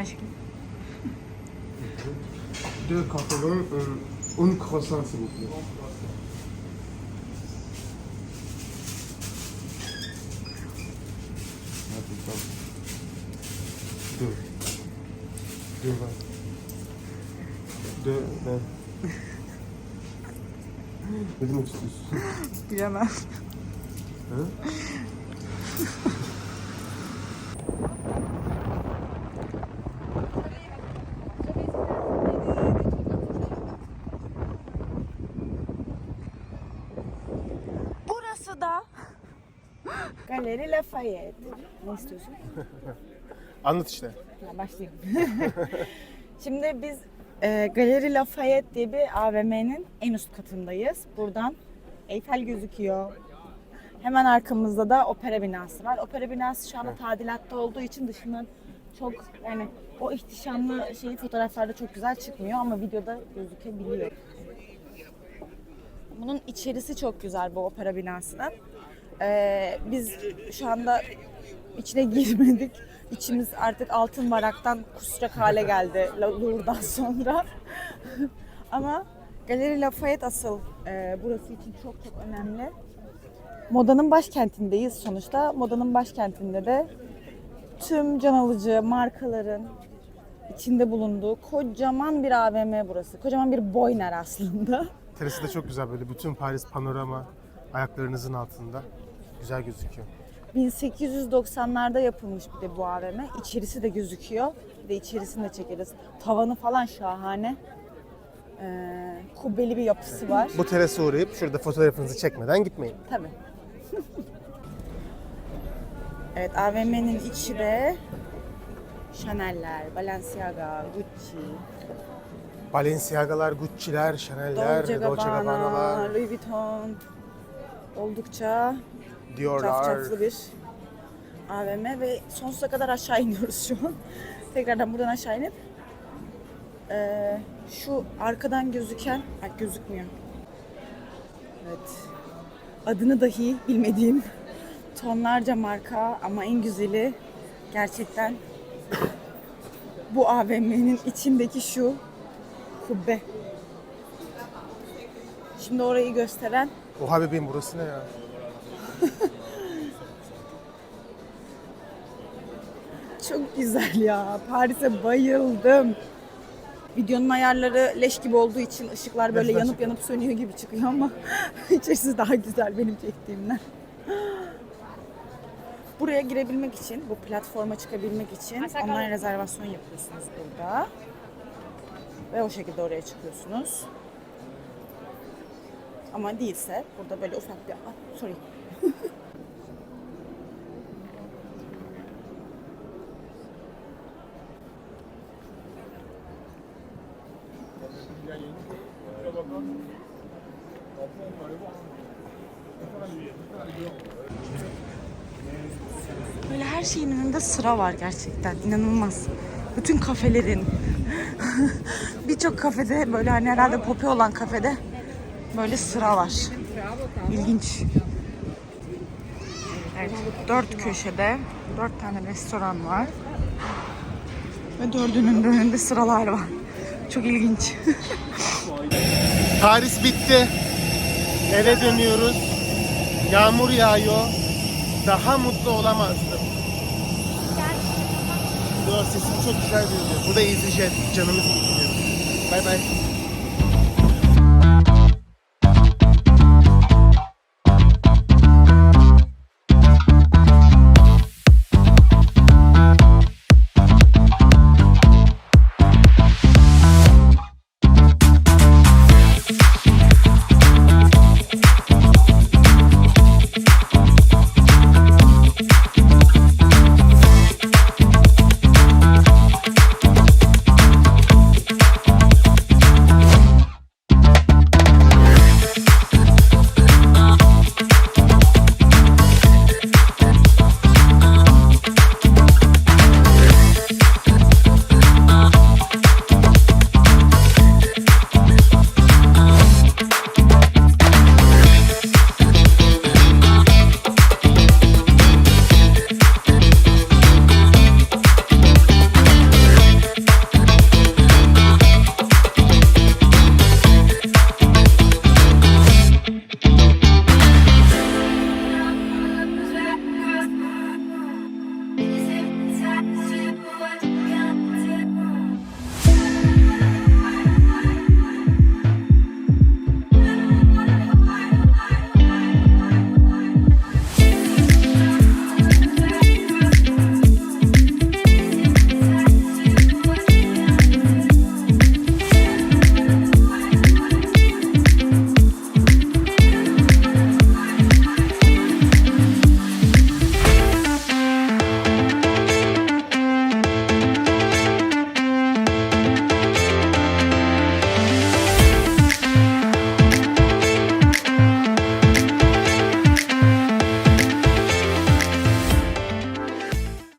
Aşkım. Deux cafés un croissant, s'il vous plaît. Deux. Deux verres. Ne demek istiyorsun? Bilemem. Ha? Burası da Galeri Lafayette. Ne istiyorsun? Anlat işte. Ha, başlayayım. Şimdi biz e, Galeri Lafayette diye bir AVM'nin en üst katındayız. Buradan Eyfel gözüküyor. Hemen arkamızda da opera binası var. Opera binası şu anda tadilatta olduğu için dışından çok yani o ihtişamlı şeyi fotoğraflarda çok güzel çıkmıyor ama videoda gözükebiliyor. Bunun içerisi çok güzel bu opera binasının. Ee, biz şu anda içine girmedik. İçimiz artık altın varaktan kusacak hale geldi Louvre'dan sonra. Ama Galeri Lafayette asıl e, burası için çok çok önemli. Modanın başkentindeyiz sonuçta. Modanın başkentinde de tüm can alıcı markaların içinde bulunduğu kocaman bir AVM burası. Kocaman bir boyner aslında. Terası da çok güzel böyle bütün Paris panorama ayaklarınızın altında. Güzel gözüküyor. 1890'larda yapılmış bir de bu AVM. İçerisi de gözüküyor. Bir de içerisini de çekeriz. Tavanı falan şahane. Ee, kubbeli bir yapısı var. Bu terasa uğrayıp şurada fotoğrafınızı çekmeden gitmeyin. Tabii. evet AVM'nin içi de Chanel'ler, Balenciaga, Gucci, Balenciaga'lar, Gucci'ler, Chanel'ler, Dolce Gabbana, Louis Vuitton. Oldukça cafcaflı bir AVM ve sonsuza kadar aşağı iniyoruz şu an. Tekrardan buradan aşağı inip eee, şu arkadan gözüken, ay gözükmüyor. Evet. Adını dahi bilmediğim tonlarca marka ama en güzeli gerçekten bu AVM'nin içindeki şu kubbe. Şimdi orayı gösteren Oha bebeğim burası ne ya? Çok güzel ya. Paris'e bayıldım. Videonun ayarları leş gibi olduğu için ışıklar böyle yanıp yanıp sönüyor gibi çıkıyor ama içerisi daha güzel benim çektiğimden. Buraya girebilmek için, bu platforma çıkabilmek için online rezervasyon yapıyorsunuz burada. Ve o şekilde oraya çıkıyorsunuz. Ama değilse burada böyle ufak bir... Ah, sorry. Böyle her şeyin önünde sıra var gerçekten. İnanılmaz. Bütün kafelerin. Birçok kafede böyle hani herhalde popi olan kafede böyle sıra var. İlginç. Evet, dört köşede dört tane restoran var. Ve dördünün de önünde sıralar var. Çok ilginç. Paris bitti. Eve dönüyoruz. Yağmur yağıyor. Daha mutlu olamazdım. Dur sesim çok güzel duyuluyor. Burada izleyeceğiz. Canımız istiyor. Bay bay.